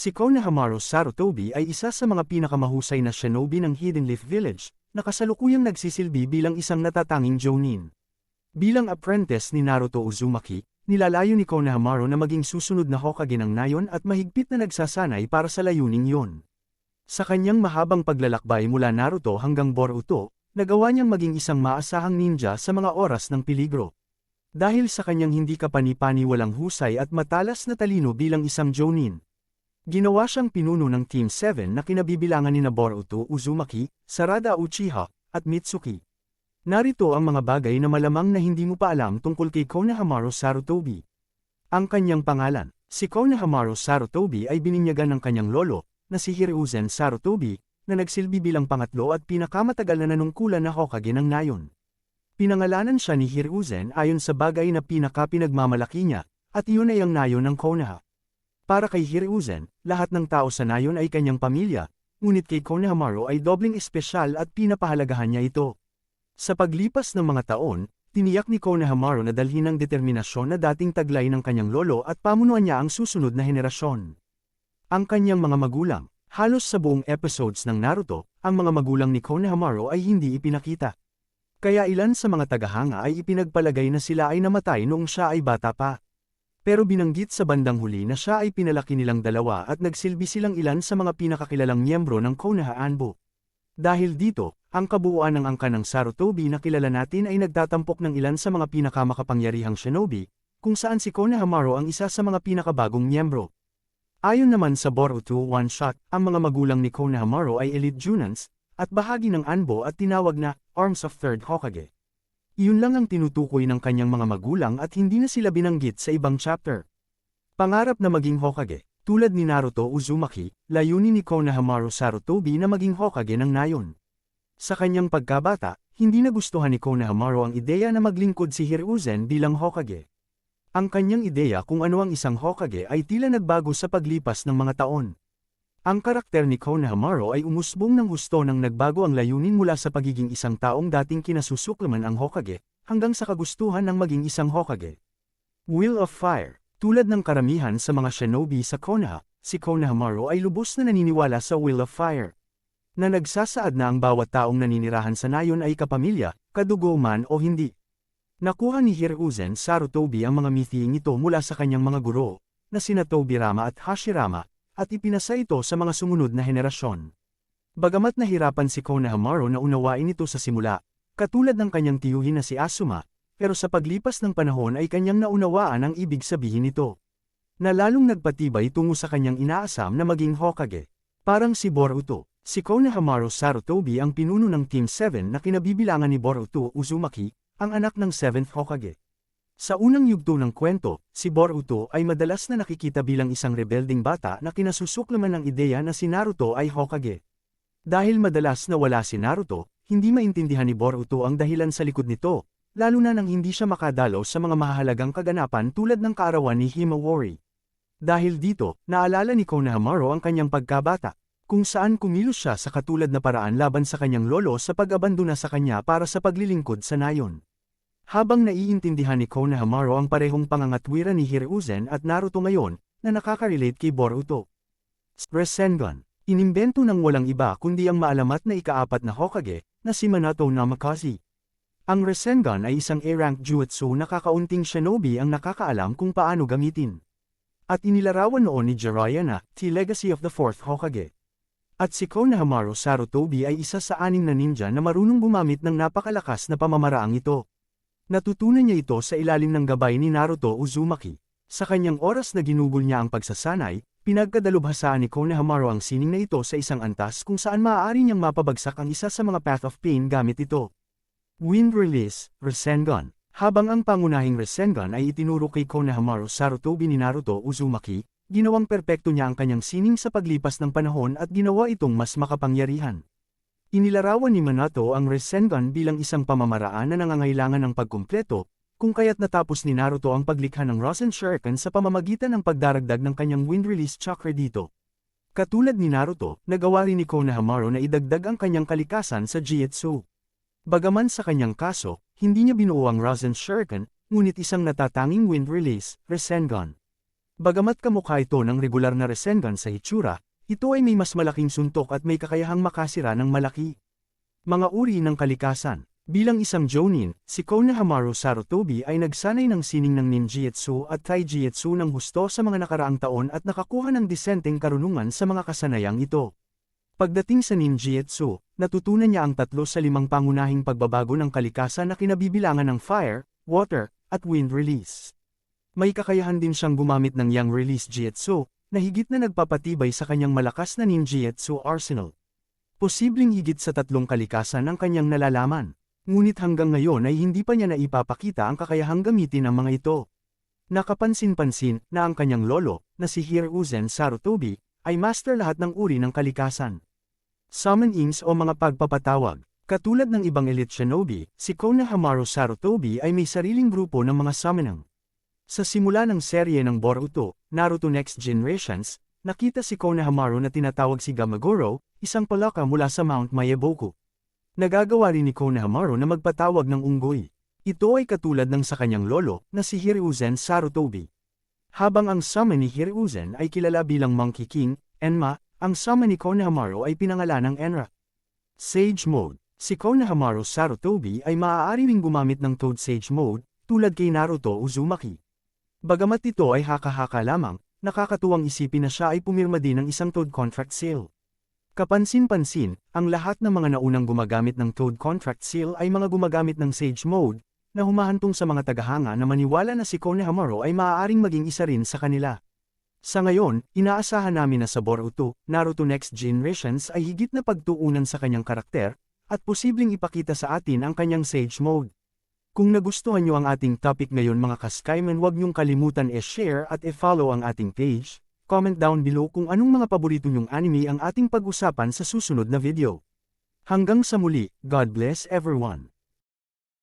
Si Konohamaru Sarutobi ay isa sa mga pinakamahusay na shinobi ng Hidden Leaf Village, na kasalukuyang nagsisilbi bilang isang natatanging Jonin. Bilang apprentice ni Naruto Uzumaki, nilalayo ni Konohamaru na maging susunod na Hokage ng Nayon at mahigpit na nagsasanay para sa layuning yon. Sa kanyang mahabang paglalakbay mula Naruto hanggang Boruto, nagawa niyang maging isang maasahang ninja sa mga oras ng peligro. Dahil sa kanyang hindi kapani-pani walang husay at matalas na talino bilang isang Jonin. Ginawa siyang pinuno ng Team 7 na kinabibilangan ni Boruto Uzumaki, Sarada Uchiha, at Mitsuki. Narito ang mga bagay na malamang na hindi mo pa alam tungkol kay Konohamaru Sarutobi. Ang kanyang pangalan, si Konohamaru Sarutobi ay bininyagan ng kanyang lolo, na si Hiruzen Sarutobi, na nagsilbi bilang pangatlo at pinakamatagal na nanungkulan na Hokage ng Nayon. Pinangalanan siya ni Hiruzen ayon sa bagay na pinakapinagmamalaki niya, at iyon ay ang Nayon ng Konoha. Para kay Hiruzen, lahat ng tao sa Nayon ay kanyang pamilya, ngunit kay Konohamaru ay dobling espesyal at pinapahalagahan niya ito. Sa paglipas ng mga taon, tiniyak ni Konohamaru na dalhin ng determinasyon na dating taglay ng kanyang lolo at pamunuan niya ang susunod na henerasyon. Ang kanyang mga magulang, halos sa buong episodes ng Naruto, ang mga magulang ni Konohamaru ay hindi ipinakita. Kaya ilan sa mga tagahanga ay ipinagpalagay na sila ay namatay noong siya ay bata pa. Pero binanggit sa bandang huli na siya ay pinalaki nilang dalawa at nagsilbi silang ilan sa mga pinakakilalang miyembro ng Konoha Anbo. Dahil dito, ang kabuuan ng angka ng Sarutobi na kilala natin ay nagtatampok ng ilan sa mga pinakamakapangyarihang shinobi, kung saan si Konohamaru ang isa sa mga pinakabagong miyembro. Ayon naman sa Boruto One Shot, ang mga magulang ni Konohamaru ay elite Junans, at bahagi ng Anbo at tinawag na Arms of Third Hokage. Iyon lang ang tinutukoy ng kanyang mga magulang at hindi na sila binanggit sa ibang chapter. Pangarap na maging Hokage, tulad ni Naruto Uzumaki, layunin ni Konohamaru Sarutobi na maging Hokage ng Nayon. Sa kanyang pagkabata, hindi nagustuhan ni Konohamaru ang ideya na maglingkod si Hiruzen bilang Hokage. Ang kanyang ideya kung ano ang isang Hokage ay tila nagbago sa paglipas ng mga taon. Ang karakter ni Konohamaru ay umusbong ng gusto nang nagbago ang layunin mula sa pagiging isang taong dating kinasusuklaman ang Hokage, hanggang sa kagustuhan ng maging isang Hokage. Wheel of Fire Tulad ng karamihan sa mga shinobi sa Konoha, si Konohamaru ay lubos na naniniwala sa Wheel of Fire. Na nagsasaad na ang bawat taong naninirahan sa nayon ay kapamilya, kadugo man o hindi. Nakuha ni Hiruzen Sarutobi ang mga mithing ito mula sa kanyang mga guro, na sina Tobirama at Hashirama, at ipinasa ito sa mga sumunod na henerasyon. Bagamat nahirapan si Konohamaru na unawain ito sa simula, katulad ng kanyang tiyuhin na si Asuma, pero sa paglipas ng panahon ay kanyang naunawaan ang ibig sabihin nito. Na lalong nagpatibay tungo sa kanyang inaasam na maging Hokage. Parang si Boruto, si Konohamaru Sarutobi ang pinuno ng Team 7 na kinabibilangan ni Boruto Uzumaki, ang anak ng 7th Hokage. Sa unang yugto ng kwento, si Boruto ay madalas na nakikita bilang isang rebelding bata na kinasusuklaman ng ideya na si Naruto ay Hokage. Dahil madalas na wala si Naruto, hindi maintindihan ni Boruto ang dahilan sa likod nito, lalo na nang hindi siya makadalo sa mga mahalagang kaganapan tulad ng kaarawan ni Himawari. Dahil dito, naalala ni Konohamaru ang kanyang pagkabata, kung saan kumilos siya sa katulad na paraan laban sa kanyang lolo sa pag-abandona sa kanya para sa paglilingkod sa nayon. Habang naiintindihan ni Konohamaru ang parehong pangangatwiran ni Hiruzen at Naruto ngayon, na nakaka-relate kay Boruto. Rasengan, inimbento ng walang iba kundi ang maalamat na ikaapat na Hokage, na si Minato Namakaze. Ang Rasengan ay isang A-rank jutsu na kakaunting shinobi ang nakakaalam kung paano gamitin. At inilarawan noon ni Jiraiya na, The Legacy of the Fourth Hokage. At si Konohamaru Sarutobi ay isa sa anim na ninja na marunong gumamit ng napakalakas na pamamaraang ito. Natutunan niya ito sa ilalim ng gabay ni Naruto Uzumaki. Sa kanyang oras na ginugol niya ang pagsasanay, pinagkadalubhasaan ni Konohamaru ang sining na ito sa isang antas kung saan maaari niyang mapabagsak ang isa sa mga Path of Pain gamit ito. Wind Release, Rasengan Habang ang pangunahing Rasengan ay itinuro kay Konohamaru Sarutobi ni Naruto Uzumaki, ginawang perpekto niya ang kanyang sining sa paglipas ng panahon at ginawa itong mas makapangyarihan. Inilarawan ni Minato ang Rasengan bilang isang pamamaraan na nangangailangan ng pagkumpleto, kung kaya't natapos ni Naruto ang paglikha ng Rasen Shuriken sa pamamagitan ng pagdaragdag ng kanyang wind release chakra dito. Katulad ni Naruto, nagawa rin ni Konohamaru na idagdag ang kanyang kalikasan sa Jietsu. Bagaman sa kanyang kaso, hindi niya binuo ang Rasen Shuriken, ngunit isang natatanging wind release, Rasengan. Bagamat kamukha ito ng regular na Rasengan sa itsura, ito ay may mas malaking suntok at may kakayahang makasira ng malaki. Mga uri ng kalikasan Bilang isang Jonin, si Konohamaru Sarutobi ay nagsanay ng sining ng ninjitsu at taijitsu ng husto sa mga nakaraang taon at nakakuha ng disenteng karunungan sa mga kasanayang ito. Pagdating sa ninjitsu, natutunan niya ang tatlo sa limang pangunahing pagbabago ng kalikasan na kinabibilangan ng fire, water, at wind release. May kakayahan din siyang gumamit ng yang release jitsu, na higit na nagpapatibay sa kanyang malakas na ninjitsu arsenal. Posibleng higit sa tatlong kalikasan ang kanyang nalalaman. Ngunit hanggang ngayon ay hindi pa niya naipapakita ang kakayahang gamitin ang mga ito. Nakapansin-pansin na ang kanyang lolo, na si Hiruzen Sarutobi, ay master lahat ng uri ng kalikasan. Summonings o mga pagpapatawag. Katulad ng ibang elite shinobi, si Konohamaru Sarutobi ay may sariling grupo ng mga summoning. Sa simula ng serye ng Boruto, Naruto Next Generations, nakita si Konohamaru na tinatawag si Gamagoro, isang palaka mula sa Mount Mayeboku. Nagagawa rin ni Konohamaru na magpatawag ng unggoy. Ito ay katulad ng sa kanyang lolo, na si Hiruzen Sarutobi. Habang ang summon ni Hiruzen ay kilala bilang Monkey King, Enma, ang summon ni Konohamaru ay pinangalan ng Enra. Sage Mode Si Konohamaru Sarutobi ay maaari ring gumamit ng Toad Sage Mode, tulad kay Naruto Uzumaki. Bagamat ito ay haka-haka lamang, nakakatuwang isipin na siya ay pumirma din ng isang Toad Contract Sale. Kapansin-pansin, ang lahat ng mga naunang gumagamit ng Toad Contract Seal ay mga gumagamit ng Sage Mode, na humahantong sa mga tagahanga na maniwala na si Konohamaru ay maaaring maging isa rin sa kanila. Sa ngayon, inaasahan namin na sa Boruto, Naruto Next Generations ay higit na pagtuunan sa kanyang karakter, at posibleng ipakita sa atin ang kanyang Sage Mode. Kung nagustuhan nyo ang ating topic ngayon mga kaskayman huwag nyong kalimutan e-share at e-follow ang ating page, comment down below kung anong mga paborito nyong anime ang ating pag-usapan sa susunod na video. Hanggang sa muli, God bless everyone.